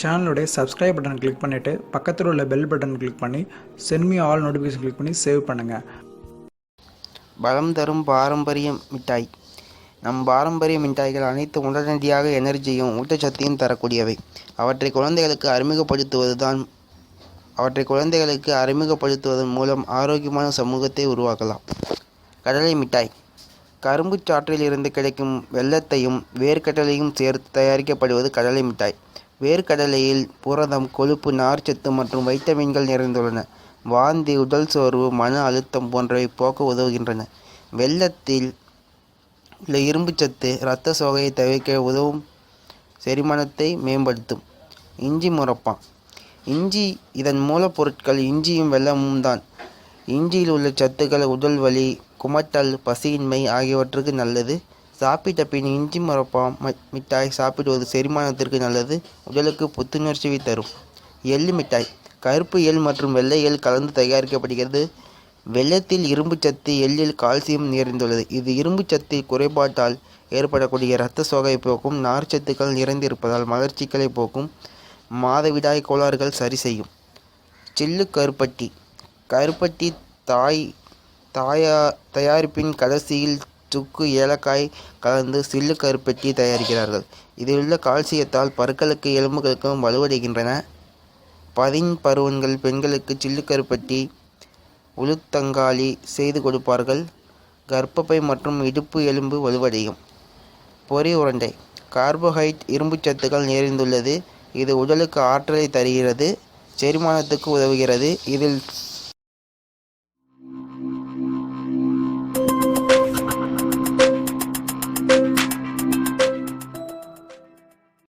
சேனலுடைய subscribe button click பண்ணிவிட்டு பக்கத்தில் உள்ள பெல் பட்டன் கிளிக் பண்ணி சென்மி ஆல் நோட்டிஃபிகேஷன் கிளிக் பண்ணி சேவ் பண்ணுங்கள் பலம் தரும் பாரம்பரிய மிட்டாய். நம் பாரம்பரிய மிட்டாய்கள் அனைத்து உடனடியாக எனர்ஜியும் ஊட்டச்சத்தையும் தரக்கூடியவை. அவற்றை குழந்தைகளுக்கு அறிமுகப்படுத்துவது தான் அவற்றை குழந்தைகளுக்கு அறிமுகப்படுத்துவதன் மூலம் ஆரோக்கியமான சமூகத்தை உருவாக்கலாம். கடலை மிட்டாய். கரும்புச் சாற்றில் இருந்து கிடைக்கும் வெல்லத்தையும் வேர்க்கடலையும் சேர்த்து தயாரிக்கப்படுவது கடலை மிட்டாய். வேர்க்கடலையில் புரதம் கொழுப்பு நார்ச்சத்து மற்றும் வைட்டமின்கள் நிறைந்துள்ளன. வாந்தி உடல் சோர்வு மன அழுத்தம் போன்றவை போக்க உதவுகின்றன. வெள்ளத்தில் உள்ள இரும்புச்சத்து இரத்த சோகையை தவிர்க்க உதவும் செரிமானத்தை மேம்படுத்தும். இஞ்சி முரப்பான் இஞ்சி இதன் மூலப்பொருட்கள் இஞ்சியும் வெல்லமும் தான். இஞ்சியில் உள்ள சத்துக்கள் உடல் வலி குமட்டல் பசியின்மை ஆகியவற்றுக்கு நல்லது. சாப்பிட்ட பின் இஞ்சி மரப்பாம் மிட்டாய் சாப்பிடுவது செரிமானத்திற்கு நல்லது உடலுக்கு புத்துணர்ச்சியை தரும். எள்ளு மிட்டாய். கருப்பு எள் மற்றும் வெள்ளை எள் கலந்து தயாரிக்கப்படுகிறது. வெள்ளத்தில் இரும்புச்சத்து எள்ளில் கால்சியம் நிறைந்துள்ளது. இது இரும்புச்சத்தில் குறைபாட்டால் ஏற்படக்கூடிய இரத்த சோகை போக்கும் நார்ச்சத்துக்கள் நிறைந்திருப்பதால் மலர்ச்சிகளை போக்கும் மாதவிடாய் கோளாறுகள் சரி செய்யும். சில்லு கருப்பட்டி. கருப்பட்டி தாய் தாயா தயாரிப்பின் கடைசியில் சுக்கு ஏலக்காய் கலந்து சில்லு கருப்பெட்டி தயாரிக்கிறார்கள். இதில் உள்ள கால்சியத்தால் பற்களுக்கு எலும்புகளுக்கும் வலுவடைகின்றன. பதின் பருவங்கள் பெண்களுக்கு சில்லு கருப்பட்டி உளுத்தங்காளி செய்து கொடுப்பார்கள். கர்ப்பப்பை மற்றும் இடுப்பு எலும்பு வலுவடையும். பொரி உருண்டை. கார்போஹைட் இரும்புச்சத்துக்கள் நிறைந்துள்ளது. இது உடலுக்கு ஆற்றலை தருகிறது. செரிமானத்துக்கு உதவுகிறது. இதில்